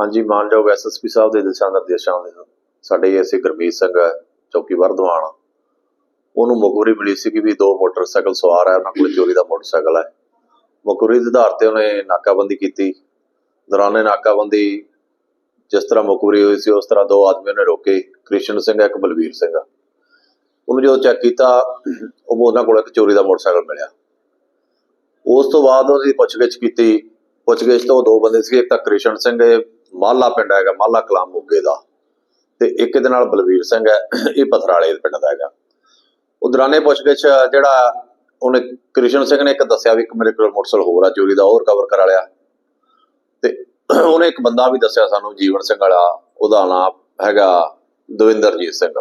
ਹਾਂਜੀ ਮਾਨਯੋਗ ਐਸਐਸਪੀ ਸਾਹਿਬ ਦੇ ਦਿਸ਼ਾ ਨਿਰਦੇਸ਼ਾਂ ਦੇ ਸਾਡੇ ਐਸੇ ਗੁਰਮੀਤ ਸਿੰਘ ਚੌਕੀ ਵਰਧਵਾਨ ਉਹਨੂੰ ਮੁਖਬਰੀ ਮਿਲੀ ਸੀ ਕਿ ਵੀ ਦੋ ਮੋਟਰਸਾਈਕਲ ਸਵਾਰ ਹੈ ਉਹਨਾਂ ਕੋਲ ਚੋਰੀ ਦਾ ਮੋਟਰਸਾਈਕਲ ਹੈ। ਮੁਖਬਰੀ ਦੇ ਆਧਾਰ ਤੇ ਉਹਨੇ ਨਾਕਾਬੰਦੀ ਕੀਤੀ। ਦੌਰਾਨੇ ਨਾਕਾਬੰਦੀ ਜਿਸ ਤਰ੍ਹਾਂ ਮੁਖਬਰੀ ਹੋਈ ਸੀ ਉਸ ਤਰ੍ਹਾਂ ਦੋ ਆਦਮੀ ਨੇ ਰੋਕੇ। ਕ੍ਰਿਸ਼ਨ ਸਿੰਘ ਹੈ, ਇੱਕ ਬਲਵੀਰ ਸਿੰਘ ਉਹਨੂੰ ਜਦੋਂ ਚੈੱਕ ਕੀਤਾ ਉਹ ਉਹਨਾਂ ਕੋਲ ਇੱਕ ਚੋਰੀ ਦਾ ਮੋਟਰਸਾਈਕਲ ਮਿਲਿਆ। ਉਸ ਤੋਂ ਬਾਅਦ ਉਹਦੀ ਪੁੱਛਗਿੱਛ ਕੀਤੀ। ਪੁੱਛਗਿੱਛ ਤੋਂ ਦੋ ਬੰਦੇ ਸੀ ਇੱਕ ਤਾਂ ਕ੍ਰਿਸ਼ਨ ਸਿੰਘ ਮਾਲਾ ਪਿੰਡ ਹੈਗਾ, ਮਾਲਾ ਕਲਾਮ ਮੋਗੇ ਦਾ। ਤੇ ਇੱਕ ਇਹਦੇ ਨਾਲ ਬਲਵੀਰ ਸਿੰਘ ਹੈ, ਇਹ ਪਥਰਾਲੇ ਦੇ ਪਿੰਡ ਦਾ ਹੈਗਾ। ਉਹ ਦੌਰਾਨੇ ਪੁੱਛਗਿੱਛ ਜਿਹੜਾ ਉਹਨੇ ਕ੍ਰਿਸ਼ਨ ਸਿੰਘ ਨੇ ਇੱਕ ਦੱਸਿਆ ਵੀ ਇੱਕ ਮੇਰੇ ਕੋਲ ਮੋਟਰਸਾਈਕਲ ਹੋਰ ਆ, ਚੋਰੀ ਦਾ ਹੋਰ ਕਵਰ ਕਰਾ ਲਿਆ। ਤੇ ਉਹਨੇ ਇੱਕ ਬੰਦਾ ਵੀ ਦੱਸਿਆ ਸਾਨੂੰ, ਜੀਵਨ ਸਿੰਘ ਵਾਲਾ, ਉਹਦਾ ਨਾਮ ਹੈਗਾ ਦਵਿੰਦਰਜੀਤ ਸਿੰਘ।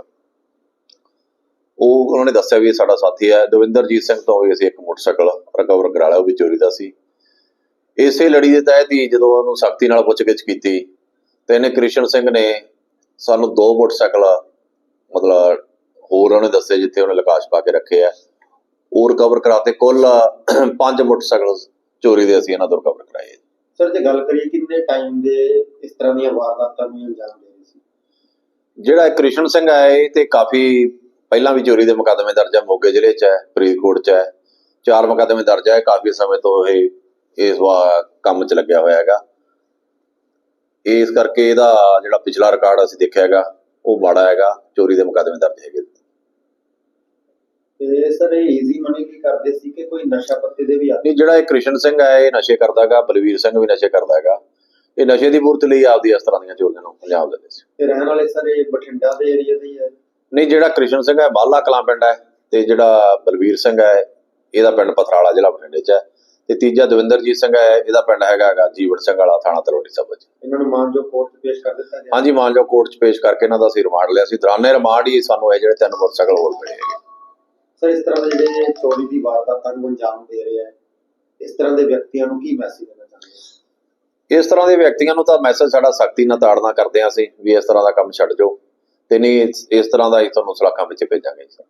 ਉਹ ਉਹਨਾਂ ਨੇ ਦੱਸਿਆ ਵੀ ਇਹ ਸਾਡਾ ਸਾਥੀ ਹੈ, ਦਵਿੰਦਰਜੀਤ ਸਿੰਘ ਤੋਂ ਵੀ ਅਸੀਂ ਇੱਕ ਮੋਟਰਸਾਈਕਲ ਰਿਕਵਰ ਕਰਾ ਲਿਆ, ਉਹ ਵੀ ਚੋਰੀ ਦਾ ਸੀ। ਇਸੇ ਲੜੀ ਦੇ ਤਹਿਤ ਹੀ ਜਦੋਂ ਉਹਨੂੰ ਸਖਤੀ ਨਾਲ ਪੁੱਛਗਿੱਛ ਕੀਤੀ ਤੇ ਇਹਨੇ ਕ੍ਰਿਸ਼ਨ ਸਿੰਘ ਨੇ ਸਾਨੂੰ ਦੋ ਮੋਟਰਸਾਈਕਲ ਮਤਲਬ ਹੋਰ ਉਹਨੇ ਦੱਸਿਆ ਜਿੱਥੇ ਉਹਨੇ ਲਕਾਸ਼ ਪਾ ਕੇ ਰੱਖੇ ਆ। ਉਹ ਰਿਕਵਰ ਕਰਾਤੇ ਕੁੱਲ ਪੰਜ ਮੋਟਰਸਾਈਕਲ ਚੋਰੀ ਦੇ ਅਸੀਂ ਇਹਨਾਂ ਤੋਂ ਰਿਕਵਰ ਕਰਾਏ। ਸਰ ਜੇ ਗੱਲ ਕਰੀਏ ਕਿੰਨੇ ਟਾਈਮ ਦੇ ਇਸ ਤਰ੍ਹਾਂ ਦੀਆਂ ਵਾਰਦਾਤਾਂ ਨੂੰ ਅੰਜਾਮ ਦੇ ਰਹੇ ਸੀ? ਜਿਹੜਾ ਕ੍ਰਿਸ਼ਨ ਸਿੰਘ ਇਹ ਤੇ ਕਾਫੀ ਪਹਿਲਾਂ ਵੀ ਚੋਰੀ ਦੇ ਮੁਕੱਦਮੇ ਦਰਜ ਹੈ ਮੋਗੇ ਜ਼ਿਲ੍ਹੇ 'ਚ ਹੈ ਫਰੀਦਕੋਟ 'ਚ ਹੈ। ਚਾਰ ਮੁਕੱਦਮੇ ਦਰਜ ਹੈ ਕਾਫੀ ਸਮੇਂ ਤੋਂ ਇਹ ਇਸ ਵਾ ਕੰਮ 'ਚ ਲੱਗਿਆ ਹੋਇਆ ਹੈਗਾ। ਇਸ ਕਰਕੇ ਇਹਦਾ ਜਿਹੜਾ ਪਿਛਲਾ ਰਿਕਾਰਡ ਅਸੀਂ ਦੇਖਿਆ ਹੈਗਾ ਉਹ ਮਾੜਾ ਹੈਗਾ ਚੋਰੀ ਦੇ ਮੁਕੱਦਮੇ ਦਰਜ ਹੈਗੇ। ਤੇ ਸਰ ਇਹ ਈਜ਼ੀ ਮਨੀ ਕੀ ਕਰਦੇ ਸੀ ਕਿ ਕੋਈ ਨਸ਼ਾ ਪੱਤੇ ਦੇ ਵੀ ਆਦੀ? ਨਹੀਂ ਜਿਹੜਾ ਇਹ ਕ੍ਰਿਸ਼ਨ ਸਿੰਘ ਹੈ ਇਹ ਨਸ਼ੇ ਕਰਦਾ ਹੈਗਾ ਬਲਵੀਰ ਸਿੰਘ ਵੀ ਨਸ਼ੇ ਕਰਦਾ ਹੈਗਾ। ਇਹ ਨਸ਼ੇ ਦੀ ਪੂਰਤੀ ਲਈ ਆਪਦੀ ਇਸ ਤਰ੍ਹਾਂ ਦੀਆਂ ਚੋਰੀਆਂ ਨੂੰ ਪੰਜਾਬ ਦਿੰਦੇ ਸੀ। ਤੇ ਰਹਿਣ ਵਾਲੇ ਸਰ ਇਹ ਬਠਿੰਡਾ ਦੇ ਏਰੀਆ ਦੇ ਹੀ ਹੈ? ਨਹੀਂ ਜਿਹੜਾ ਕ੍ਰਿਸ਼ਨ ਸਿੰਘ ਹੈ ਬਾਲਾ ਕਲਾਂ ਪਿੰਡ ਹੈ ਤੇ ਜਿਹੜਾ ਬਲਵੀਰ ਸਿੰਘ ਹੈ ਇਹਦਾ ਪਿੰਡ ਪਥਰਾਲਾ ਜ਼ਿਲ੍ਹਾ ਬਠਿੰਡੇ 'ਚ ਹੈ। ਤੇ ਤੀਜਾ ਦਵਿੰਦਰਜੀਤ ਸਿੰਘ ਹੈ ਇਹਦਾ ਪਿੰਡ ਹੈਗਾ ਹੈਗਾ ਜੀਵਨ ਸਿੰਘ ਵਾਲਾ ਥਾਣਾ ਤਲੋੜੀ ਸਾਹਿਬ 'ਚ। ਇਹਨਾਂ ਨੂੰ ਮਾਨਜੋ ਕੋਰਟ 'ਚ ਪੇਸ਼ ਕਰ ਦਿੱਤਾ ਗਿਆ। ਹਾਂਜੀ ਮਾਨਜੋ ਕੋਰਟ 'ਚ ਪੇਸ਼ ਕਰਕੇ ਇਹਨਾਂ ਦਾ ਅਸੀਂ ਰਿਮਾਂਡ ਲਿਆ ਸੀ। ਦੌਰਾਨੇ ਰਿਮਾਂਡ ਹੀ ਸਾਨੂੰ ਇਹ ਜਿਹੜੇ ਤਿੰਨ ਮੋਟਰਸਾਈਕਲ ਹੋਰ ਮਿਲੇ ਹੈਗੇ। ਸਰ ਇਸ ਤਰ੍ਹਾਂ ਦੇ ਜਿਹੜੇ ਚੋਰੀ ਦੀ ਵਾਰਦਾਤਾਂ ਨੂੰ ਅੰਜਾਮ ਦੇ ਰਹੇ ਆ ਇਸ ਤਰ੍ਹਾਂ ਦੇ ਵਿਅਕਤੀਆਂ ਨੂੰ ਕੀ ਮੈਸੇਜ ਦੇਣਾ ਚਾਹੁੰਦੇ ਇਸ ਤਰ੍ਹਾਂ ਦੇ ਵਿਅਕਤੀਆਂ ਨੂੰ ਤਾਂ ਮੈਸੇਜ ਸਾਡਾ ਸਖਤੀ ਨਾਲ ਤਾੜਨਾ ਕਰਦੇ ਹਾਂ ਅਸੀਂ ਵੀ ਇਸ ਤਰ੍ਹਾਂ ਦਾ ਕੰਮ ਛੱਡ ਜਾਓ। ਤੇ ਨਹੀਂ ਇਸ ਤਰ੍ਹਾਂ ਦਾ ਹੀ ਤੁਹਾਨੂੰ ਸਲਾਖਾਂ ਵਿੱਚ ਭੇਜਾਂਗੇ ਜੀ।